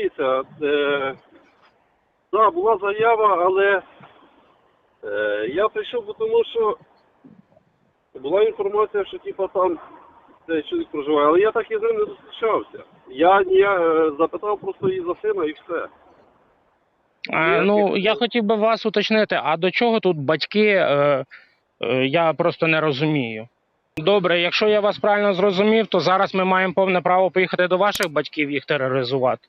дивіться, е, да, була заява, але е, я прийшов, тому що була інформація, що типа там цей чоловік проживає, але я так і з ним не зустрічався. Я, я е, запитав просто її за сина і все. Е, ну, я хотів би вас уточнити, а до чого тут батьки? Е, е, я просто не розумію. Добре, якщо я вас правильно зрозумів, то зараз ми маємо повне право поїхати до ваших батьків їх тероризувати.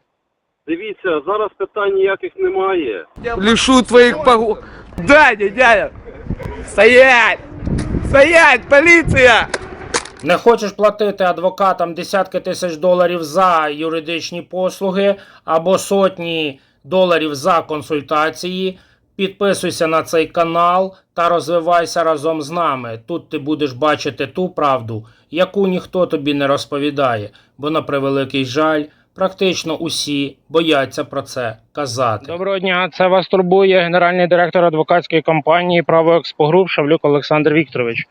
Дивіться, зараз питань ніяких немає. Лишу твоих погу... Дядя, дядя! Стоять! Стоять, полиция! Не хочеш платити адвокатам десятки тисяч доларів за юридичні послуги або сотні доларів за консультації. Підписуйся на цей канал та розвивайся разом з нами. Тут ти будеш бачити ту правду, яку ніхто тобі не розповідає, бо на превеликий жаль, практично усі бояться про це казати. Доброго дня, це вас турбує генеральний директор адвокатської компанії Право Експогруп Шавлюк Олександр Вікторович.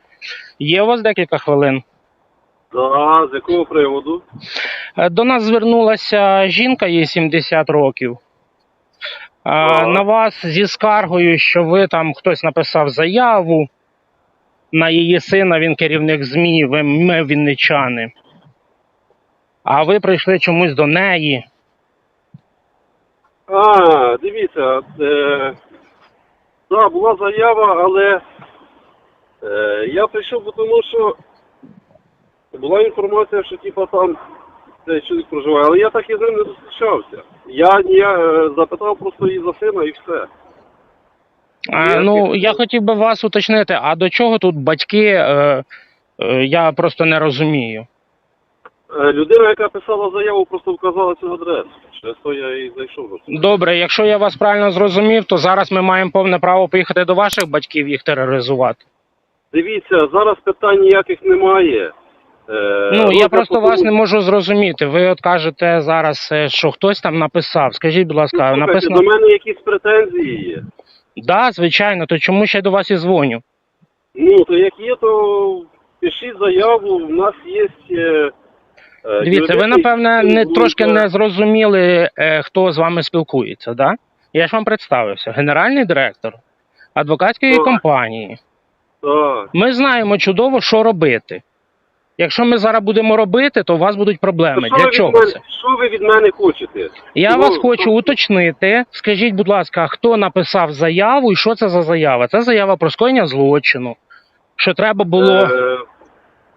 Є у вас декілька хвилин? Да, з якого приводу? Е, До нас звернулася жінка, їй 70 років. Е, Так. На вас зі скаргою, що ви там хтось написав заяву на її сина, він керівник ЗМІ, ви ми вінничани. А ви прийшли чомусь до неї. А, дивіться, е, да, була заява, але е, я прийшов, тому що була інформація, що типа там цей чоловік проживає, але я так і з ним не зустрічався. Я, я е, запитав просто її за сина і все. Я Ну, я хотів би вас уточнити, а до чого тут батьки? Е, е, Я просто не розумію. Е, людина, яка писала заяву, просто вказала цю адресу. Через то я і зайшов. Добре, якщо я вас правильно зрозумів, то зараз ми маємо повне право поїхати до ваших батьків їх тероризувати. Дивіться, зараз питань ніяких немає. Е, Ну, я просто вас не можу зрозуміти. Ви от кажете зараз, е, що хтось там написав. Скажіть, будь ласка, Слухайте, написано. До мене якісь претензії є. Да, звичайно, то чому ще до вас і дзвоню? Ну, то як є, то пишіть заяву, у нас є. Е, Дивіться, ви напевне не трошки е, не зрозуміли, е, хто з вами спілкується, да? Я ж вам представився, генеральний директор адвокатської Так. компанії. Так. Ми знаємо чудово, що робити. Якщо ми зараз будемо робити, то у вас будуть проблеми. То що Для ви від чого мене- це? Що ви від мене хочете? Я Ну, вас хочу то- уточнити. Скажіть, будь ласка, хто написав заяву і що це за заява? Це заява про скоєння злочину. Що треба було Е,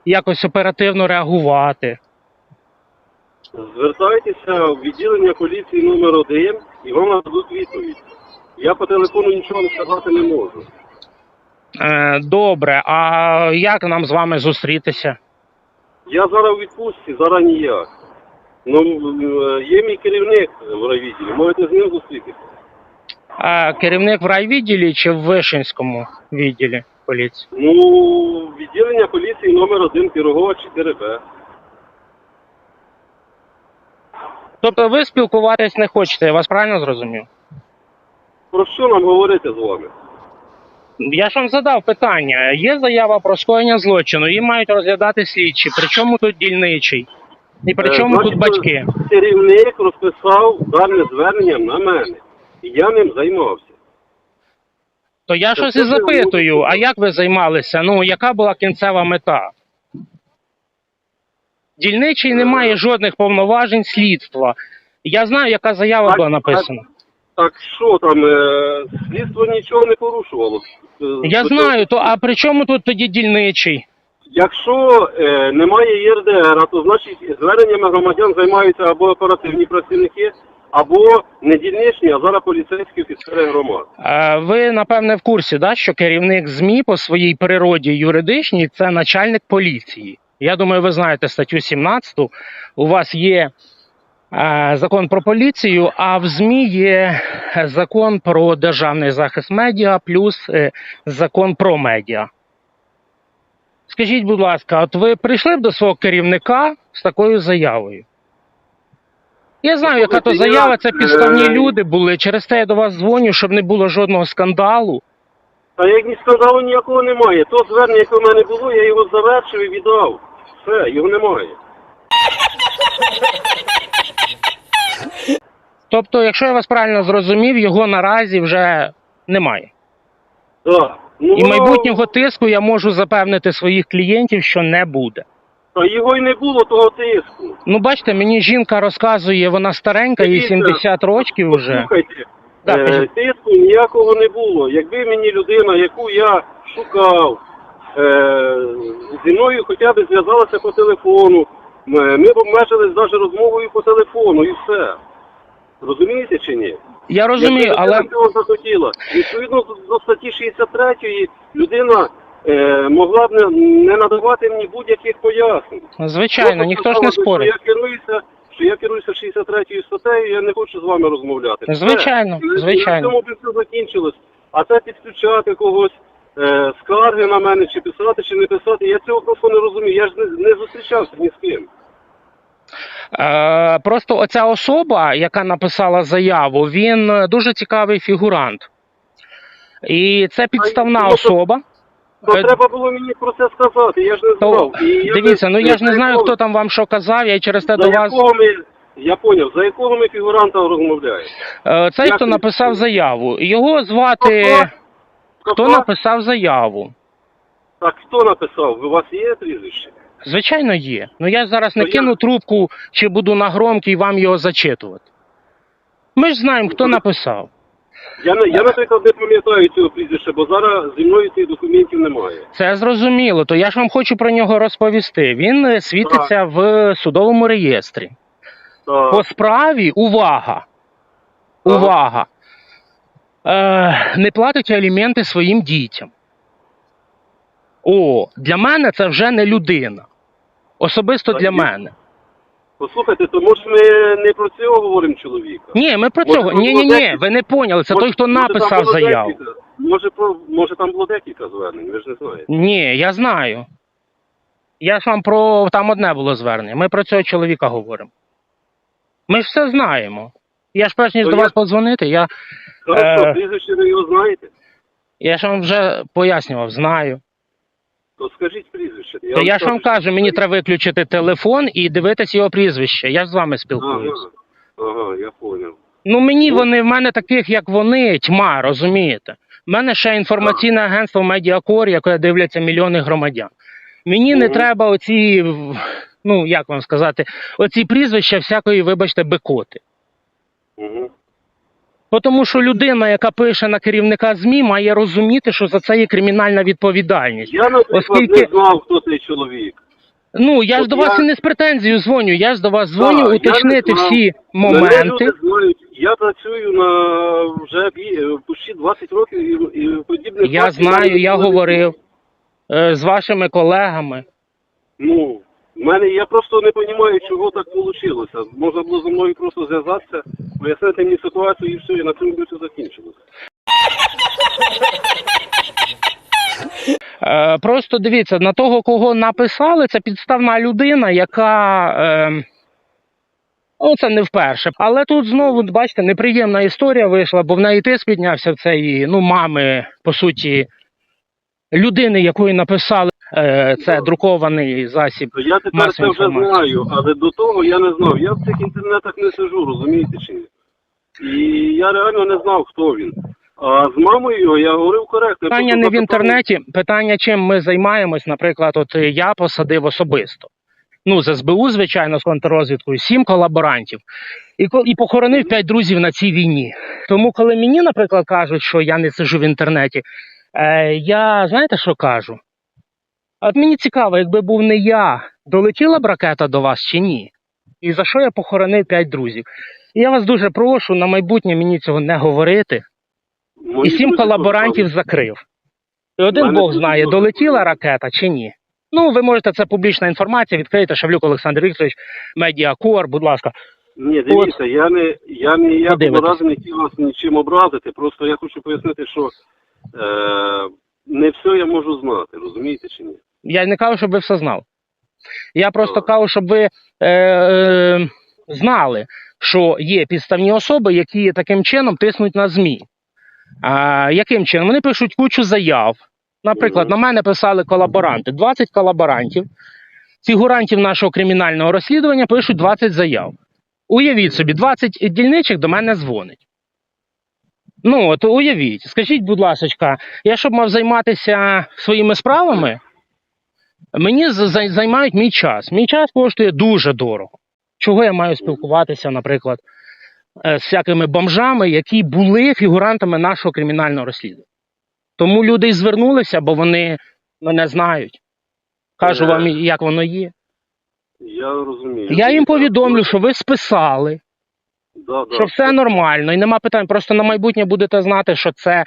якось оперативно реагувати. Звертайтеся в відділення поліції номер 1 і вам нададуть відповідь. Я по телефону нічого не сказати не можу. Е, добре, а як нам з вами зустрітися? Я зараз у відпустці, зараз ніяк. Ну, е, є мій керівник в райвідділі, можете з ним зустрітися. А керівник в райвідділі чи в Вишинському відділі поліції? Ну, відділення поліції номер 1 Пірогова 4Б. Тобто ви спілкуватись не хочете, я вас правильно зрозумів? Про що нам говорити з вами? Я ж вам задав питання. Є заява про скоєння злочину, її мають розглядати слідчі. Причому тут дільничий? І при Е, чому тут батьки? Керівник розписав дане звернення на мене. І я ним займався. То я щось і запитую, а як ви займалися? Ну, яка була кінцева мета? Дільничий не має жодних повноважень слідства. Я знаю, яка заява була написана. Так що там, е, слідство нічого не порушувало. Е, Я знаю, то а при чому тут тоді дільничий? Якщо е, немає ЄРДР, то значить зверненнями громадян займаються або оперативні працівники, або не дільничні, а зараз поліцейські офіцери громад. Е, Ви напевне в курсі, да, що керівник ЗМІ по своїй природі юридичній це начальник поліції. Я думаю, ви знаєте статтю 17. У вас є е, закон про поліцію, а в ЗМІ є закон про державний захист медіа плюс е, закон про медіа. Скажіть, будь ласка, от ви прийшли б до свого керівника з такою заявою? Я знаю, яка то заява, це підставні люди були. Через те я до вас дзвоню, щоб не було жодного скандалу. Та як ні скандалу ніякого немає. То звернення, яке в мене було, я його завершив і віддав. Все, його немає. Тобто, якщо я вас правильно зрозумів, його наразі вже немає. Так. Ну, І майбутнього тиску я можу запевнити своїх клієнтів, що не буде. Та його й не було того тиску. Ну, бачите, мені жінка розказує, вона старенька, їй Дивіться, 70 років вже. Послухайте, Е, кажіть. тиску ніякого не було. Якби мені людина, яку я шукав, е, зі мною хоча б зв'язалася по телефону, м- ми б обмежились навіть розмовою по телефону і все. Розумієте чи ні? Я розумію, Якби але людина цього захотіла. Відповідно до статті 63 людина е, могла б не, не надавати мені будь-яких пояснень. звичайно, Просто ніхто ж не сказала, спорить. Що я керуюся, що я керуюся 63 статтею, я не хочу з вами розмовляти. Все. Звичайно, І на звичайно. цьому б все закінчилось. А це підключати когось, е, скарги на мене, чи писати, чи не писати, я цього просто не розумію. Я ж не, не зустрічався ні з ким. Е, просто оця особа, яка написала заяву, він е, дуже цікавий фігурант. І це підставна ну, особа. То Е, треба було мені про це сказати, я ж не То, знав. І я дивіться, ну я ж не знаю, хто там вам що казав, я через те за до вас. якого ми, я поняв, за якого ми фігуранта розмовляємо. Е, Цей, хто написав заяву. Його звати. Хто Хто? написав заяву? Так хто написав? У вас є прізвище? Звичайно, є. Ну я зараз не То я- кину трубку чи буду на громкий вам його зачитувати. Ми ж знаємо, хто написав. Я, не- я, наприклад, не пам'ятаю цього прізвища, бо зараз зі мною цих документів немає. Це зрозуміло, то я ж вам хочу про нього розповісти. Він е, світиться в судовому реєстрі. Так. По справі, увага! Увага! Е, не платить аліменти своїм дітям. О, для мене це вже не людина. Особисто Так, для ні. мене. Послухайте, то може ми не про цього говоримо чоловіка? Ні, ми про Може, цього. Ні, ні, ні, ви не поняли. Це Може- той, хто може, там написав було заяву. декілька? Може, про, може там було декілька звернень, ви ж не знаєте. Ні, я знаю. Я ж вам про там одне було звернення. Ми про цього чоловіка говоримо. Ми ж все знаємо. Я ж перш ніж То до я- вас подзвонити, я, Хорошо, Е. прізвище ви його знаєте? я ж вам вже пояснював, знаю. То скажіть прізвище. Та я ж вам кажу, мені треба виключити телефон і дивитись його прізвище. Я ж з вами спілкуюся. ага, я поняв. Ну мені вони в мене таких, як вони, тьма, розумієте? У мене ще інформаційне агентство Медіакор, яке дивляться мільйони громадян. Мені не Мгм. треба оці, ну як вам сказати, оці прізвища всякої, вибачте, бекоти. Угу. Тому що людина, яка пише на керівника ЗМІ, має розуміти, що за це є кримінальна відповідальність. Я, наприклад, Оскільки- не знав, хто цей чоловік. Ну я ж От до вас і не з претензією дзвоню. Я ж до вас дзвоню я уточнити знав. всі моменти. знають. Я працюю на вже бі- почти 20 років і, і подібних Я знаю, я говорив е, з вашими колегами. Ну, в мене я просто не розумію, чого так вийшло. Можна було зі мною просто зв'язатися, пояснити мені ситуацію і все, і на цьому все закінчилося. Е, Просто дивіться, на того, кого написали, це підставна людина, яка. Е, ну, це не вперше. Але тут знову, бачите, неприємна історія вийшла, бо в неї тиск піднявся в цієї ну, мами, по суті, людини, якої написали це друкований засіб. Я тепер це вже знаю, але до того я не знав. Я в цих інтернетах не сижу, розумієте чи ні? І я реально не знав, хто він. А з мамою його я говорив коректно. Питання не в інтернеті, питання, чим ми займаємось. Наприклад, от е, я посадив особисто. Ну, з СБУ, звичайно, з контррозвідкою, сім колаборантів. І, і похоронив п'ять друзів на цій війні. Тому, коли мені, наприклад, кажуть, що я не сижу в інтернеті, е, я знаєте, що кажу? От мені цікаво, якби був не я, долетіла б ракета до вас чи ні? І за що я похоронив п'ять друзів? І я вас дуже прошу на майбутнє мені цього не говорити. Мої І сім колаборантів сказали. закрив. І один Мене Бог знає, добре. долетіла ракета чи ні. Ну, ви можете, це публічна інформація, відкрийте Шавлюк Олександр Вікторович, Медіакор, будь ласка. Ні, дивіться, я не я ніякого разу не хотів вас нічим образити. Просто я хочу пояснити, що е, не все я можу знати, розумієте чи ні? Я не кажу, щоб ви все знали. Я просто кажу, щоб ви е, е, знали, що є підставні особи, які таким чином тиснуть на ЗМІ. А, яким чином? Вони пишуть кучу заяв. Наприклад, на мене писали колаборанти, 20 колаборантів. Фігурантів нашого кримінального розслідування пишуть 20 заяв. Уявіть собі, 20 дільничих до мене дзвонить. Ну, от уявіть, скажіть, будь ласка, я щоб мав займатися своїми справами, мені займають мій час. Мій час коштує дуже дорого. Чого я маю спілкуватися, наприклад, е, з всякими бомжами, які були фігурантами нашого кримінального розслідування. Тому люди і звернулися, бо вони мене знають. Кажу Е. вам, як воно є. Я розумію. Я їм повідомлю, що ви списали, да, да. що все нормально, і нема питань. Просто на майбутнє будете знати, що це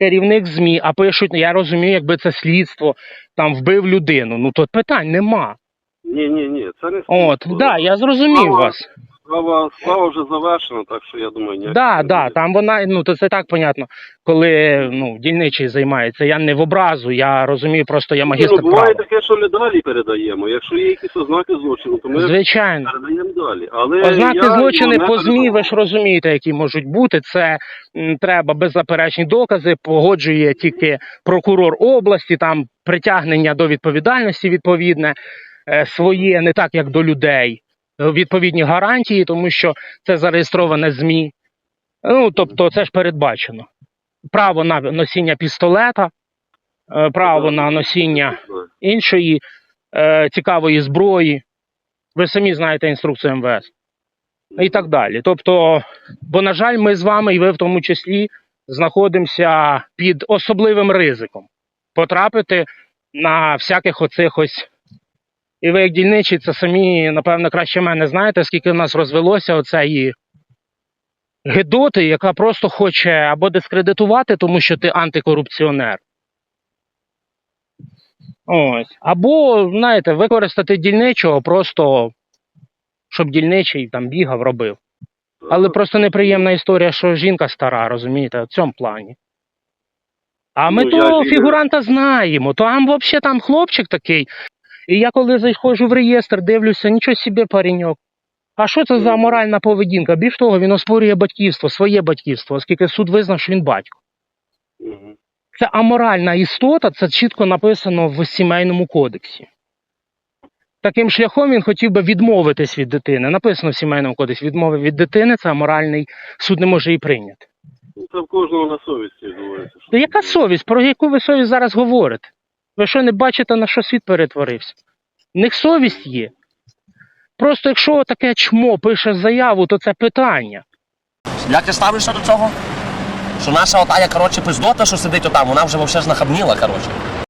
керівник ЗМІ, а пишуть, я розумію, якби це слідство там вбив людину. Ну то питань нема. Ні, ні, ні, це не От, слідство. да, я зрозумів Мало- вас. Справа, справа вже завершена, так що я думаю, ніяких Да, да, там вона, ну то це так понятно, коли ну, дільничий займається. Я не в образу, я розумію, просто я Ні, магістр ну, буває права. таке, що ми далі передаємо. Якщо є якісь ознаки злочину, то ми Звичайно. передаємо далі. Але Ознаки я злочини по ЗМІ, ви ж розумієте, які можуть бути. Це м, треба беззаперечні докази, погоджує тільки прокурор області, там притягнення до відповідальності відповідне е, своє, не так як до людей. Відповідні гарантії, тому що це зареєстроване ЗМІ. Ну, тобто, це ж передбачено. Право на носіння пістолета, е, право на носіння іншої е, цікавої зброї. Ви самі знаєте інструкцію МВС. І так далі. Тобто, бо, на жаль, ми з вами, і ви в тому числі, знаходимося під особливим ризиком потрапити на всяких оцих ось. І ви, як дільничі, це самі, напевно, краще мене знаєте, скільки в нас розвелося оцеї гидоти, яка просто хоче або дискредитувати, тому що ти антикорупціонер. Ось. Або, знаєте, використати дільничого просто, щоб дільничий там бігав, робив. Але просто неприємна історія, що жінка стара, розумієте, в цьому плані. А ми Ну, того фігуранта знаємо. Там взагалі там хлопчик такий. І я коли заходжу в реєстр, дивлюся, нічого собі пареньок. А що це за моральна поведінка? Більш того, він оспорює батьківство, своє батьківство, оскільки суд визнав, що він батько. Це аморальна істота, це чітко написано в сімейному кодексі. Таким шляхом він хотів би відмовитись від дитини. Написано в сімейному кодексі, відмови від дитини це аморальний, суд не може її прийняти. Це в кожного на совісті відбувається. яка совість? Про яку ви совість зараз говорите? Ви що не бачите, на що світ перетворився? В них совість є. Просто якщо таке чмо пише заяву, то це питання. Як ти ставишся до цього? Що наша отая, коротше, пиздота, що сидить отам, вона вже вовсе знахабніла, коротше.